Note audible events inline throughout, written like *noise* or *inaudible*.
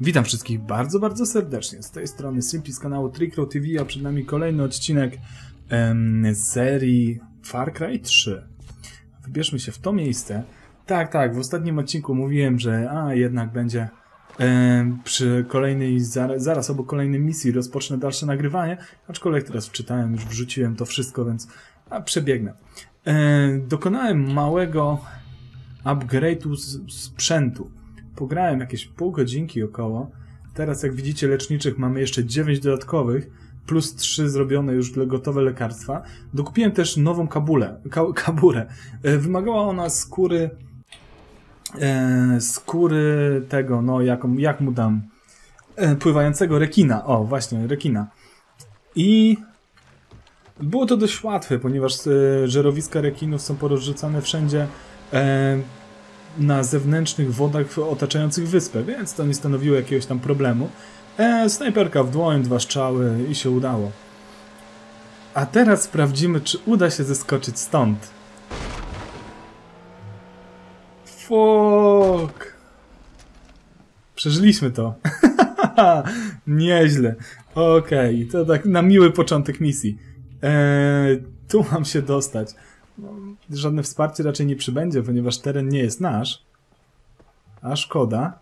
Witam wszystkich bardzo, bardzo serdecznie. Z tej strony Simpli z kanału Trickrow TV, a przed nami kolejny odcinek em, serii Far Cry 3. Wybierzmy się w to miejsce. Tak, tak, w ostatnim odcinku mówiłem, że a jednak będzie em, przy kolejnej, zaraz, zaraz obok kolejnej misji rozpocznę dalsze nagrywanie, aczkolwiek teraz wczytałem, już wrzuciłem to wszystko, więc a, przebiegnę. Dokonałem małego upgrade'u sprzętu. Pograłem jakieś pół godzinki około. Teraz, jak widzicie, leczniczych mamy jeszcze 9 dodatkowych, plus 3 zrobione już gotowe lekarstwa. Dokupiłem też nową kabulę, ka *laughs* kaburę. E, Wymagała ona skóry, e, skóry tego, no jaką, jak mu dam, e, pływającego rekina. O, właśnie, rekina. I było to dość łatwe, ponieważ e, żerowiska rekinów są porozrzucane wszędzie e, na zewnętrznych wodach otaczających wyspę, więc to nie stanowiło jakiegoś tam problemu. E, snajperka w dłoń, dwa strzały i się udało. A teraz sprawdzimy, czy uda się zeskoczyć stąd. Fuck. Przeżyliśmy to. *laughs* Nieźle. Okej, to tak na miły początek misji. Eee, tu mam się dostać. No, żadne wsparcie raczej nie przybędzie, ponieważ teren nie jest nasz. A szkoda.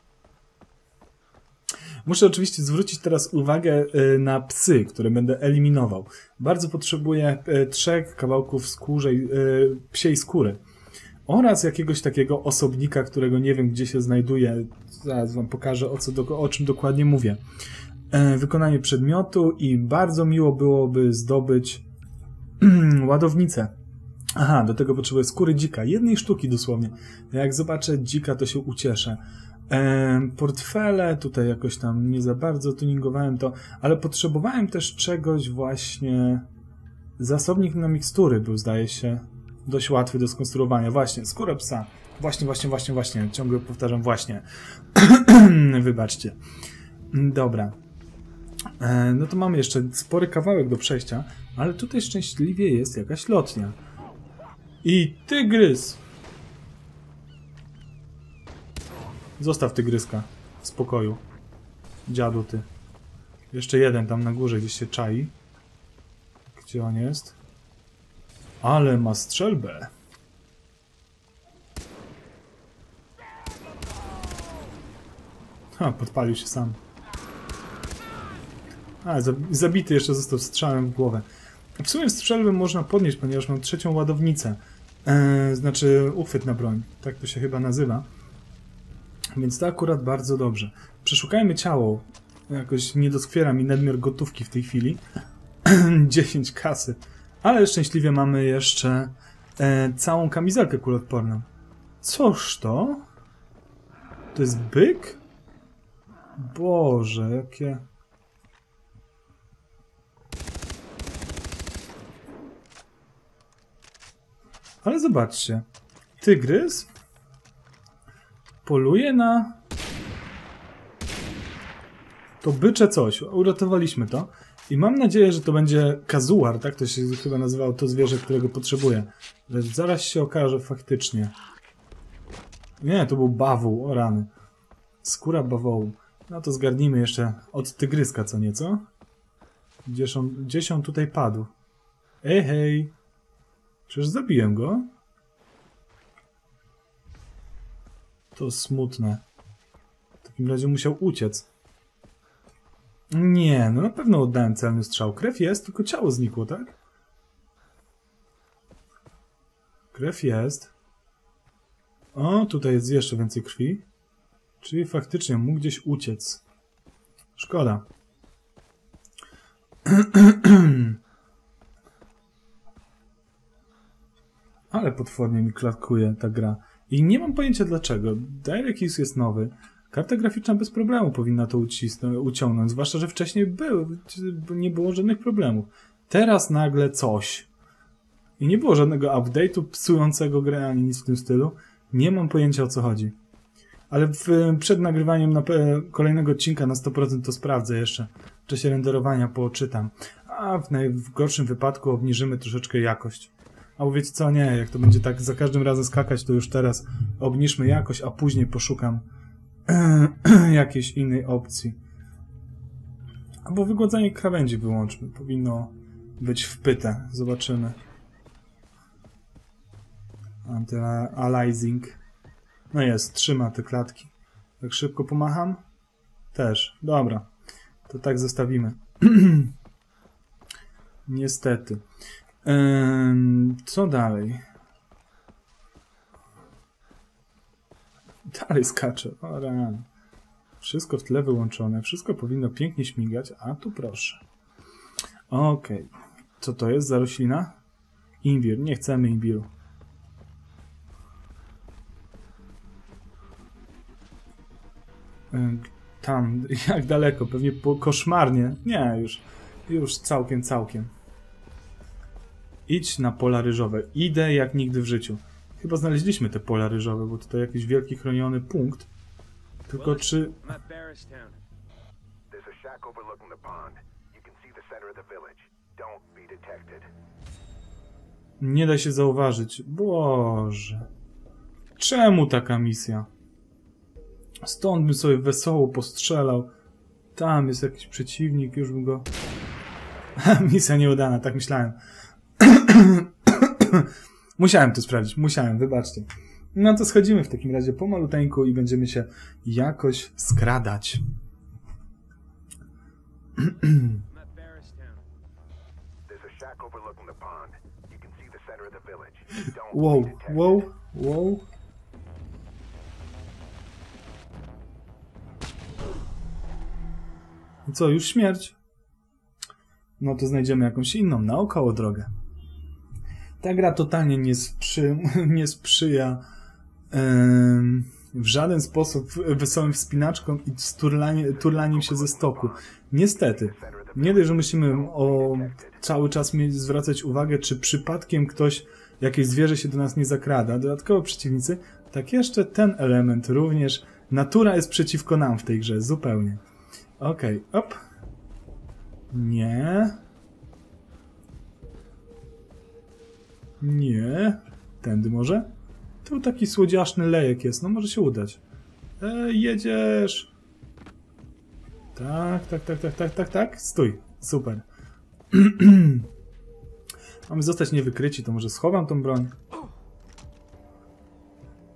Muszę oczywiście zwrócić teraz uwagę y, na psy, które będę eliminował. Bardzo potrzebuję y, trzech kawałków skórzej, y, psiej skóry. Oraz jakiegoś takiego osobnika, którego nie wiem gdzie się znajduje. Zaraz wam pokażę o, co, o czym dokładnie mówię. E, Wykonanie przedmiotu i bardzo miło byłoby zdobyć *clears throat* ładownicę. Aha, do tego potrzebuję skóry dzika. Jednej sztuki dosłownie. Jak zobaczę dzika, to się ucieszę. Ehm, portfele, tutaj jakoś tam nie za bardzo tuningowałem to, ale potrzebowałem też czegoś właśnie... Zasobnik na mikstury był, zdaje się, dość łatwy do skonstruowania. Właśnie, skóra psa. Właśnie, właśnie, właśnie, właśnie. Ciągle powtarzam właśnie. *clears throat* Wybaczcie. Dobra. E, No to mamy jeszcze spory kawałek do przejścia, ale tutaj szczęśliwie jest jakaś lotnia. I tygrys! Zostaw tygryska w spokoju. Dziadu ty. Jeszcze jeden tam na górze gdzieś się czai. Gdzie on jest? Ale ma strzelbę. Ha, podpalił się sam. A, za- zabity jeszcze został strzałem w głowę. W sumie strzelbę można podnieść, ponieważ mam trzecią ładownicę. Eee, znaczy uchwyt na broń. Tak to się chyba nazywa. Więc to akurat bardzo dobrze. Przeszukajmy ciało. Jakoś nie doskwiera mi nadmiar gotówki w tej chwili. *clears throat* 10 kasy. Ale szczęśliwie mamy jeszcze e, całą kamizelkę kuloodporną. Coż to? To jest byk? Boże, jakie... Ale zobaczcie. Tygrys poluje na to bycze coś. Uratowaliśmy to. I mam nadzieję, że to będzie kazuar, tak to się chyba nazywało to zwierzę, którego potrzebuję. Lecz zaraz się okaże faktycznie. Nie, to był bawół, o rany. Skóra bawołu. No to zgarnijmy jeszcze od tygryska co nieco. Gdzież on, gdzieś on tutaj padł? Ej, hej. Czyż zabiłem go? To smutne. W takim razie musiał uciec. Nie, no na pewno oddałem celny strzał. Krew jest, tylko ciało znikło, tak? Krew jest. O, tutaj jest jeszcze więcej krwi. Czyli faktycznie mógł gdzieś uciec. Szkoda. *clears throat* Ale potwornie mi klatkuje ta gra. I nie mam pojęcia dlaczego. DirectX jest nowy. Karta graficzna bez problemu powinna to ucisnąć, uciągnąć, zwłaszcza, że wcześniej był, nie było żadnych problemów. Teraz nagle coś. I nie było żadnego update'u psującego grę ani nic w tym stylu. Nie mam pojęcia o co chodzi. Ale w, przed nagrywaniem na, kolejnego odcinka na 100% to sprawdzę jeszcze. W czasie renderowania poczytam. A w najgorszym wypadku obniżymy troszeczkę jakość. A wiecie co, nie, jak to będzie tak za każdym razem skakać, to już teraz obniżmy jakość, a później poszukam *clears throat* jakiejś innej opcji. Albo wygładzanie krawędzi wyłączmy. Powinno być wpyte. Zobaczymy. Anti-aliasing. No jest, trzyma te klatki. Tak szybko pomacham? Też. Dobra. To tak zostawimy. *clears throat* Niestety. Ym, co dalej? *laughs* Dalej skacze. O. Wszystko w tle wyłączone. Wszystko powinno pięknie śmigać, a tu proszę. Okej. Okay. Co to jest za roślina? Imbir. Nie chcemy imbiru. Tam, *laughs* jak daleko? Pewnie po koszmarnie. Nie, już. Już całkiem, całkiem. Idź na pola ryżowe. Idę jak nigdy w życiu. Chyba znaleźliśmy te pola ryżowe, bo tutaj jakiś wielki chroniony punkt. Tylko czy... Nie da się zauważyć. Boże. Czemu taka misja? Stąd bym sobie wesoło postrzelał. Tam jest jakiś przeciwnik, już bym go... *laughs* Misja nieudana, tak myślałem. *coughs* musiałem to sprawdzić, musiałem, wybaczcie. No to schodzimy w takim razie po maluteńku i będziemy się jakoś skradać. wow, wow, wow. Co, już śmierć? No to znajdziemy jakąś inną, naokoło drogę. Ta gra totalnie nie, sprzy, *laughs* nie sprzyja w żaden sposób wesołym wspinaczkom i turlanie, turlaniem się ze stoku. Niestety. Nie dość, że musimy o cały czas mieć, zwracać uwagę, czy przypadkiem ktoś, jakieś zwierzę się do nas nie zakrada. Dodatkowo przeciwnicy, tak jeszcze ten element również. Natura jest przeciwko nam w tej grze, zupełnie. Okej, okay, op. Nie. Nie. Tędy może? Tu taki słodziaszny lejek jest, no może się udać. Ej, jedziesz! Tak, tak, tak, tak, tak, tak, tak. Stój. Super. *clears throat* Mamy zostać niewykryci, to może schowam tą broń.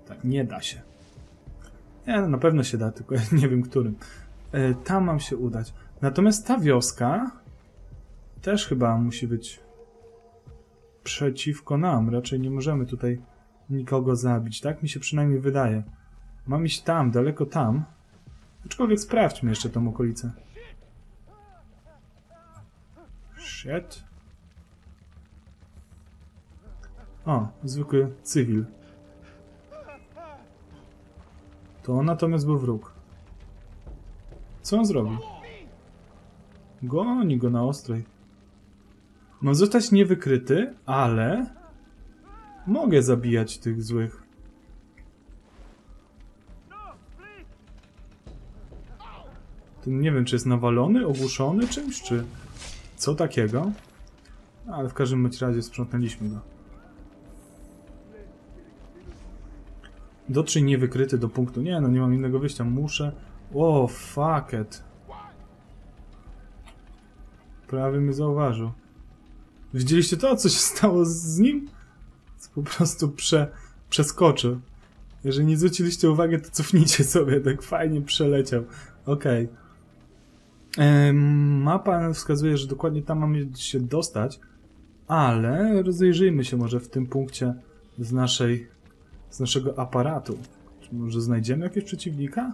Tak, nie da się. Nie, no na pewno się da, tylko nie wiem którym. E, tam mam się udać. Natomiast ta wioska też chyba musi być przeciwko nam. Raczej nie możemy tutaj nikogo zabić. Tak mi się przynajmniej wydaje. Mam iść tam, daleko tam. Aczkolwiek sprawdźmy jeszcze tą okolicę. Shit. O, zwykły cywil. To natomiast był wróg. Co on zrobi? Goni go na ostrej. Mam zostać niewykryty, ale... Mogę zabijać tych złych. Ten nie wiem, czy jest nawalony, ogłuszony czymś, czy... Co takiego? Ale w każdym razie sprzątnęliśmy go. Dotrzyj niewykryty do punktu. Nie, no nie mam innego wyjścia. Muszę... O, fuck it. Prawie mnie zauważył. Widzieliście to, co się *laughs* stało z nim? Po prostu prze, przeskoczył. Jeżeli nie zwróciliście uwagi, to cofnijcie *laughs* sobie, tak fajnie przeleciał. Okej. Okay. Mapa wskazuje, że dokładnie tam mamy się dostać, ale rozejrzyjmy się może w tym punkcie z naszej, z naszego aparatu. Czy może znajdziemy jakiegoś przeciwnika?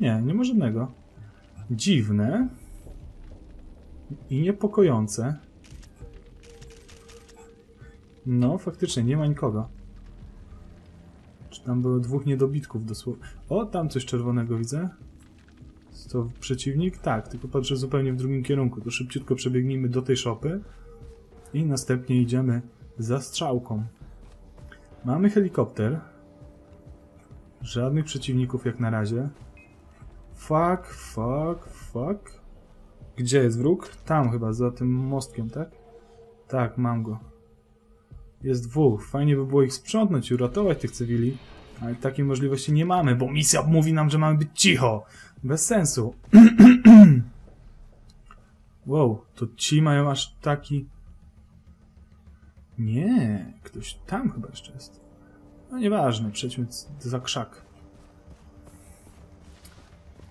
Nie, nie ma żadnego. Dziwne i niepokojące. No, faktycznie, nie ma nikogo. Czy tam było dwóch niedobitków dosłownie? O, tam coś czerwonego widzę. To przeciwnik? Tak, tylko patrzę zupełnie w drugim kierunku. To szybciutko przebiegnijmy do tej szopy i następnie idziemy za strzałką. Mamy helikopter. Żadnych przeciwników jak na razie. Fuck, fuck, fuck. Gdzie jest wróg? Tam chyba, za tym mostkiem, tak? Tak, mam go. Jest dwóch. Fajnie by było ich sprzątnąć i uratować tych cywili. Ale takiej możliwości nie mamy, bo misja mówi nam, że mamy być cicho. Bez sensu. *clears throat* wow, to ci mają aż taki... Nie, ktoś tam chyba jeszcze jest. No nieważne, przejdźmy za krzak.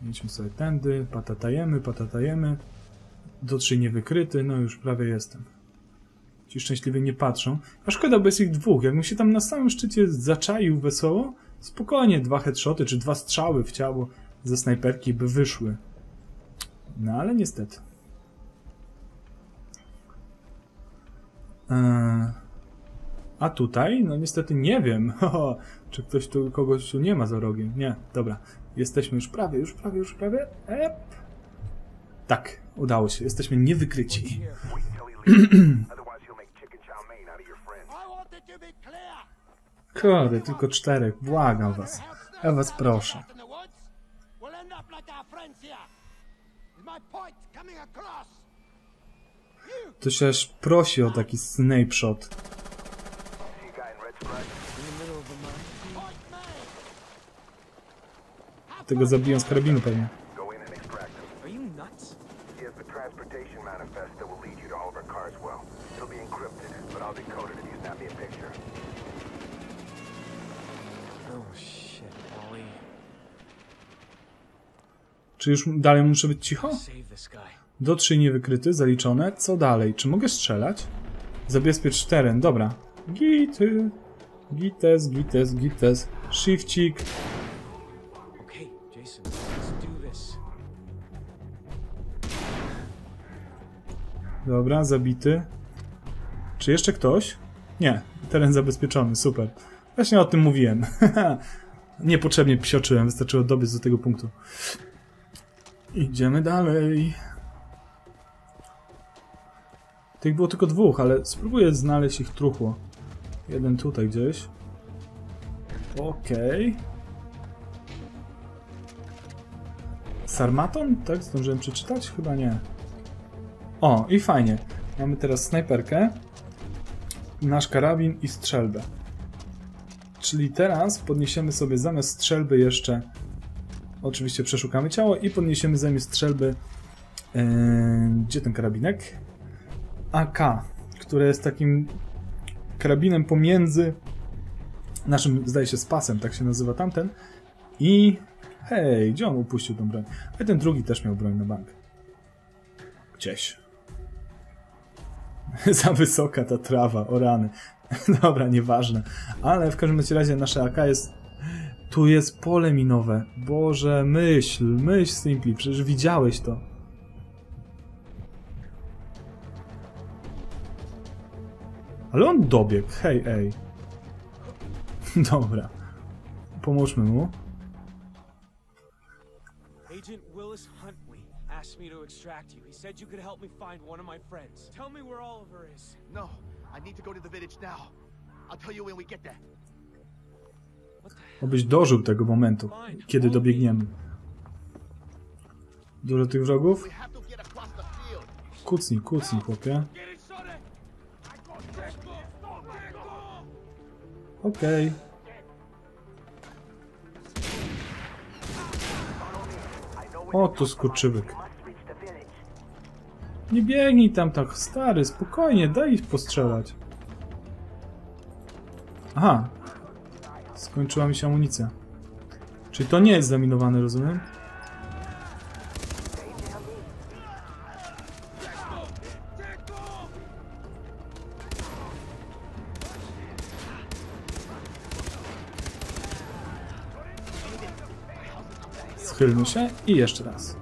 Idźmy sobie tędy, patatajemy, patatajemy. Dotrzyj niewykryty, no już prawie jestem. Ci szczęśliwie nie patrzą. A szkoda, bo jest ich dwóch. Jakbym się tam na samym szczycie zaczaił wesoło, spokojnie dwa headshoty czy dwa strzały w ciało ze snajperki by wyszły. No ale niestety. Eee, a tutaj? No niestety nie wiem. *laughs* czy ktoś tu, kogoś tu nie ma za rogiem. Nie, dobra. Jesteśmy już prawie, już prawie, już prawie. Ep. Tak, udało się. Jesteśmy niewykryci. *clears throat* Kurde, tylko czterech. Błagam was. Ja was proszę. To się aż prosi o taki snape shot. Tego zabiją z karabinu pewnie. Go in and extract him. Are you nuts? He has the transportation manifest that will lead you to Oliver Carswell. It'll be encrypted, but I'll decode it if you snap me a picture. Oh shit, Wally. Czy już dalej muszę być cicho? Dotrzyj niewykryty, zaliczone. Co dalej? Czy mogę strzelać? Zabezpiecz teren, dobra. Gity. Gites, gites, gites. Shifcik. Dobra, zabity. Czy jeszcze ktoś? Nie, teren zabezpieczony, super. Właśnie o tym mówiłem. *laughs* Niepotrzebnie psioczyłem, wystarczyło dobiec do tego punktu. Idziemy dalej. Tych było tylko dwóch, ale spróbuję znaleźć ich truchło. Jeden tutaj gdzieś. Okej. Sarmaton? Tak? Zdążyłem przeczytać? Chyba nie. O, i fajnie. Mamy teraz snajperkę, nasz karabin i strzelbę. Czyli teraz podniesiemy sobie zamiast strzelby jeszcze. Oczywiście przeszukamy ciało i podniesiemy zamiast strzelby. Yy, gdzie ten karabinek? AK, które jest takim karabinem pomiędzy naszym, zdaje się, spasem, tak się nazywa tamten. I hej, gdzie on upuścił tą broń? A ten drugi też miał broń na bank. Gdzieś. *laughs* Za wysoka ta trawa, o rany. *laughs* Dobra, nieważne. Ale w każdym razie nasze AK jest... Tu jest pole minowe. Boże, myśl, myśl Simpli, przecież widziałeś to. Ale on dobiegł, hej, ej. *laughs* Dobra. Pomóżmy mu. Agent Willis Huntley asked me to extract you. He said you could help me find one of my friends. Tell me where Oliver is. No, I need to go to the village now. I'll tell you when we get there. Obyś dożył tego momentu, kiedy dobiegniemy. Dużo tych wrogów? Kucnij, kucnij, chłopie. Okej. O, to skurczybyk. Nie biegnij tam tak, stary, spokojnie, daj ich postrzelać. Aha. Skończyła mi się amunicja. Czyli to nie jest zaminowane, rozumiem? Schylmy się i jeszcze raz.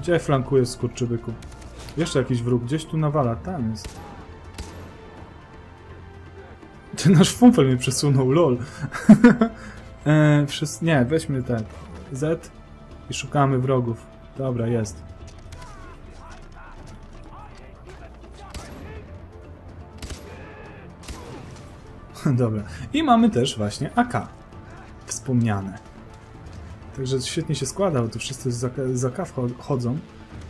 Gdzie flankuje skurczybyku? Jeszcze jakiś wróg, gdzieś tu nawala, tam jest. Ten nasz fumfel mnie przesunął, lol. *laughs* e, nie, weźmy tak. Z i szukamy wrogów. Dobra, jest. *laughs* Dobra. I mamy też właśnie AK. Wspomniane. Także świetnie się składa, bo tu wszyscy za, za kaw cho- chodzą.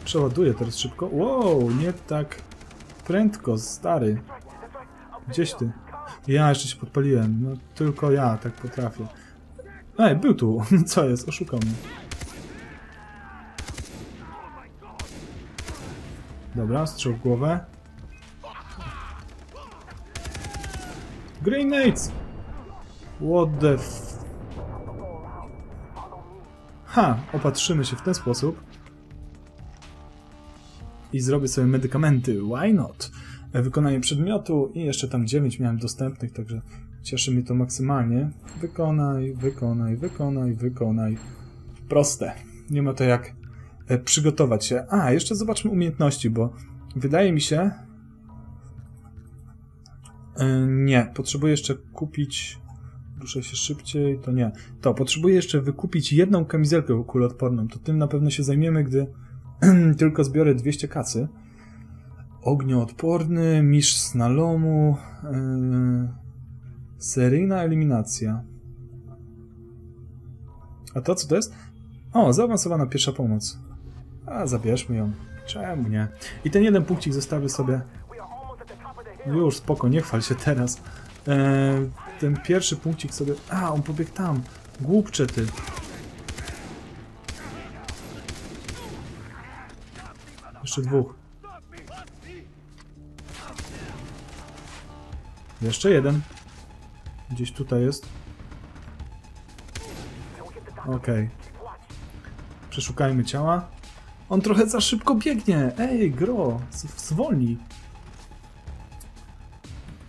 Przeładuję teraz szybko. Wow, nie tak prędko, stary. Gdzieś ty. Ja jeszcze się podpaliłem. No tylko ja tak potrafię. Ej, był tu. *laughs* Co jest? Oszukał mnie. Dobra, strzał w głowę. Grenades! What the f... Ha! Opatrzymy się w ten sposób. I zrobię sobie medykamenty. Why not? E, Wykonanie przedmiotu i jeszcze tam 9 miałem dostępnych, także cieszy mnie to maksymalnie. Wykonaj, wykonaj, wykonaj, wykonaj. Proste. Nie ma to jak e, przygotować się. A, jeszcze zobaczmy umiejętności, bo wydaje mi się... E, Nie, potrzebuję jeszcze kupić... Ruszę się szybciej, to nie. To, potrzebuję jeszcze wykupić jedną kamizelkę kuloodporną. To tym na pewno się zajmiemy, gdy *clears throat* tylko zbiorę 200 kacy. Ognioodporny, mistrz snalomu, yy, seryjna eliminacja. A to co to jest? O, zaawansowana pierwsza pomoc. A, zabierzmy ją. Czemu nie? I ten jeden punkcik zostawię sobie. Już, spoko, nie chwal się teraz. Eee, ten pierwszy punkcik sobie... A, on pobiegł tam. Głupcze ty. Jeszcze dwóch. Jeszcze jeden. Gdzieś tutaj jest. Okej. Przeszukajmy ciała. On trochę za szybko biegnie. Ej, gro, zwolnij.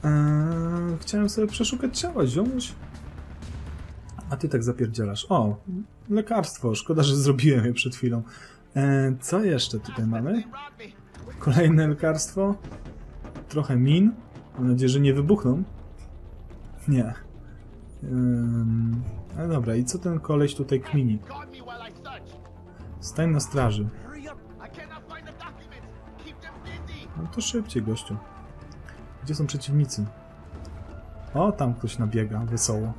Eee, chciałem sobie przeszukać ciała, ziomuś. A ty tak zapierdzielasz. O, lekarstwo. Szkoda, że zrobiłem je przed chwilą. Eee, co jeszcze tutaj mamy? Kolejne lekarstwo. Trochę min. Mam nadzieję, że nie wybuchną. Nie. Ym, ale dobra, i co ten koleś tutaj kmini? Stań na straży. No to szybciej, gościu. Gdzie są przeciwnicy? O, tam ktoś nabiega, wesoło.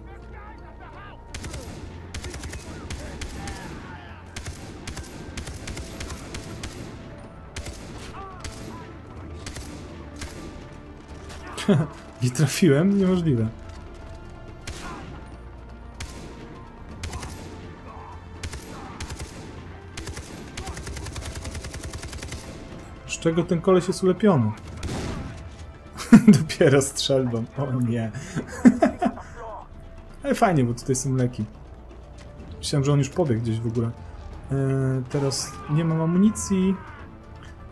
Nie trafiłem? Niemożliwe. Z czego ten koleś jest ulepiony? *laughs* Dopiero strzelbą. O nie. *laughs* Ale fajnie, bo tutaj są leki. Myślałem, że on już pobiegł gdzieś w ogóle. E, teraz nie mam amunicji.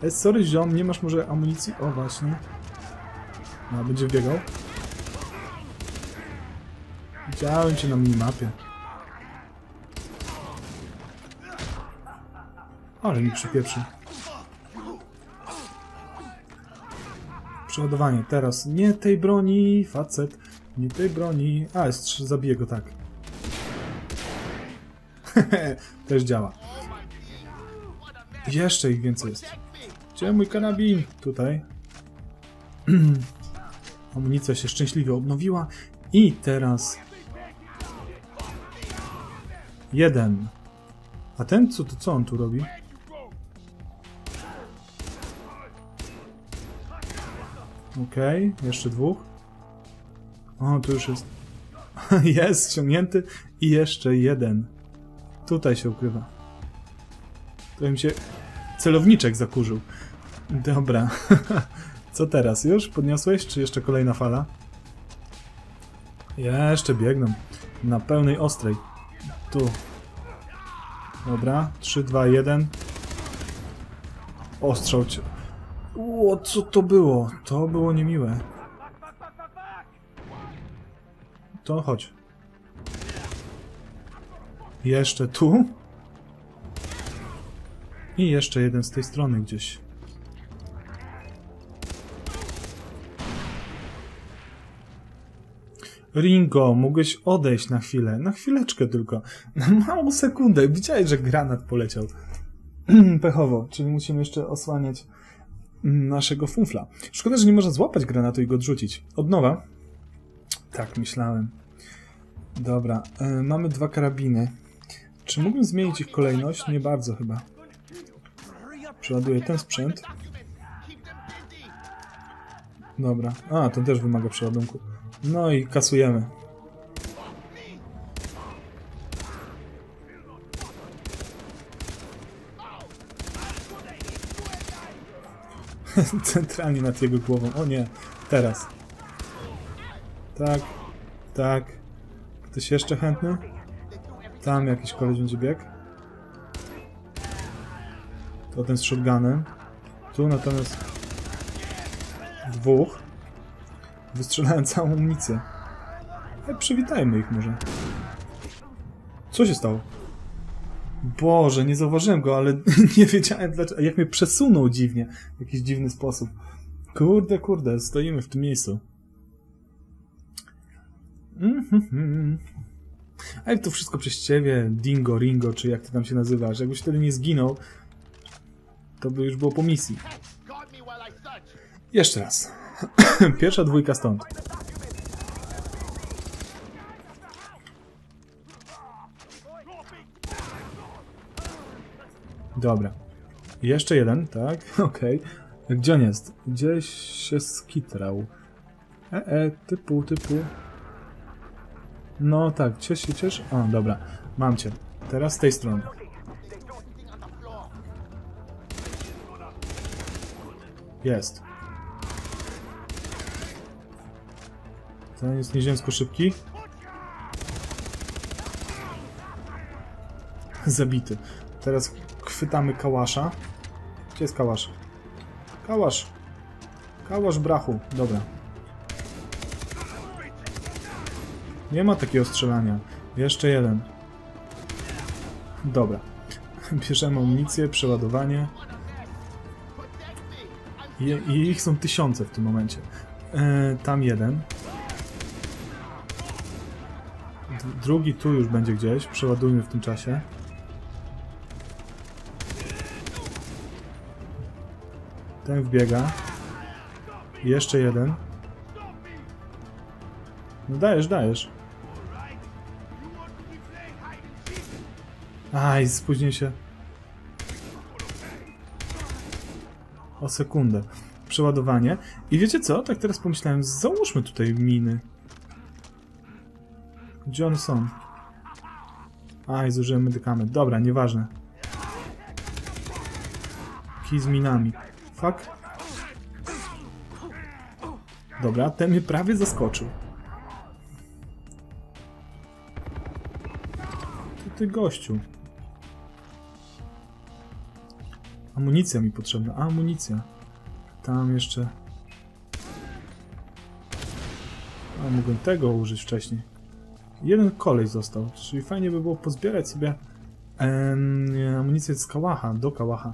E, sorry ziom, nie masz może amunicji? O właśnie. No, będzie biegał. Widziałem cię na minimapie. Ale mi przypieprzy. Przeładowanie, teraz. Nie tej broni, facet. Nie tej broni. A, jest, zabiję go tak. *laughs* Też działa. Jeszcze ich więcej jest. Gdzie mój karabin? Tutaj. *clears throat* Amunicja się szczęśliwie obnowiła. I teraz... Jeden. A ten co, to co on tu robi? Okej, jeszcze dwóch. O, tu już jest. *laughs* jest ściągnięty i jeszcze jeden. Tutaj się ukrywa. To mi się celowniczek zakurzył. Dobra. *laughs* Co teraz? Już podniosłeś, czy jeszcze kolejna fala? Jeszcze biegną. Na pełnej ostrej. Tu. Dobra. 3, 2, 1. Ostrzał cię. O, co to było? To było niemiłe. To chodź. Jeszcze tu. I jeszcze jeden z tej strony gdzieś. Ringo, mógłbyś odejść na chwilę. Na chwileczkę tylko. *laughs* Na małą sekundę. Widziałeś, że granat poleciał. *clears throat* Pechowo, czyli musimy jeszcze osłaniać mm, naszego funfla. Szkoda, że nie można złapać granatu i go odrzucić. Od nowa. Tak, myślałem. Dobra, e, mamy dwa karabiny. Czy mógłbym zmienić ich kolejność? Nie bardzo chyba. Przeładuję ten sprzęt. Dobra. A, ten też wymaga przeładunku. No i kasujemy. *laughs* Centralnie nad jego głową. O nie, teraz. Tak, tak. Ktoś jeszcze chętny? Tam jakiś koleś będzie biegł. To ten z shotgunem. Tu natomiast dwóch. Wystrzelałem całą amunicję. Ale przywitajmy ich może. Co się stało? Boże, nie zauważyłem go, ale *laughs* nie wiedziałem dlaczego. Jak mnie przesunął dziwnie. W jakiś dziwny sposób. Kurde, kurde, stoimy w tym miejscu. Mhm. Ale to wszystko przez ciebie, Dingo, Ringo, czy jak ty tam się nazywasz. Jakbyś wtedy nie zginął, to by już było po misji. Jeszcze raz. *coughs* Pierwsza dwójka stąd. Dobra. Jeszcze jeden, tak? *laughs* Okej. Gdzie on jest? Gdzieś się skitrał. E, e, typu, typu. No tak, ciesz się, ciesz. O, dobra. Mam cię. Teraz z tej strony. Jest. Ten jest nieziemsko szybki. Zabity. Teraz chwytamy kałasza. Gdzie jest kałasz? Kałasz! Kałasz brachu. Dobra. Nie ma takiego strzelania. Jeszcze jeden. Dobra. *laughs* Bierzemy amunicję, przeładowanie. I, I ich są tysiące w tym momencie. E, tam jeden. Drugi tu już będzie gdzieś. Przeładujmy w tym czasie. Ten wbiega. Jeszcze jeden. No dajesz, dajesz. Aj, spóźnię się. O sekundę. Przeładowanie. I wiecie co? Tak teraz pomyślałem, załóżmy tutaj miny. Gdzie one są? Aj, zużyłem medykament. Dobra, nieważne. Kij z minami. Fuck. Dobra, ten mnie prawie zaskoczył. Ty, ty gościu. Amunicja mi potrzebna. A, amunicja. Tam jeszcze... A, mogłem tego użyć wcześniej. Jeden kolej został, czyli fajnie by było pozbierać sobie em, amunicję z kałacha, do kałacha.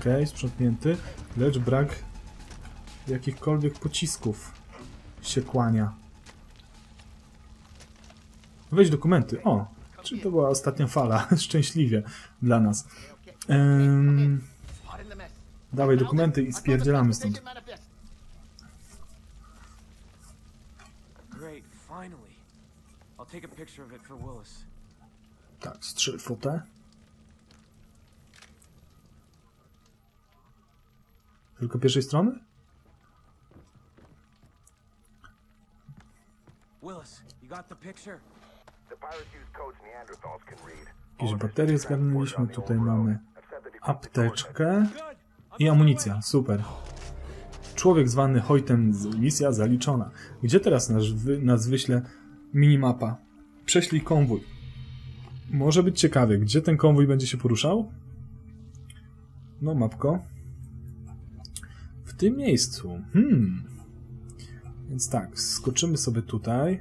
Okej, sprzątnięty. Lecz brak jakichkolwiek pocisków się kłania. Weź dokumenty. O, czy to była ostatnia fala? *laughs* Szczęśliwie dla nas. Dawaj dokumenty i spierdzielamy stąd. Take a picture of it for Willis. Tak, strzel fotę. Tylko pierwszej strony? Willis, you got the picture? The pirates use codes Neanderthals can read. Jakieś baterie zgarnęliśmy. Tutaj mamy apteczkę i amunicja. Super. Człowiek zwany Hojtem, z- misja zaliczona. Gdzie teraz nas, wy, nas wyśle minimapa? Prześlij konwój. Może być ciekawy, gdzie ten konwój będzie się poruszał? No, mapko. W tym miejscu. Hmm. Więc tak, skoczymy sobie tutaj.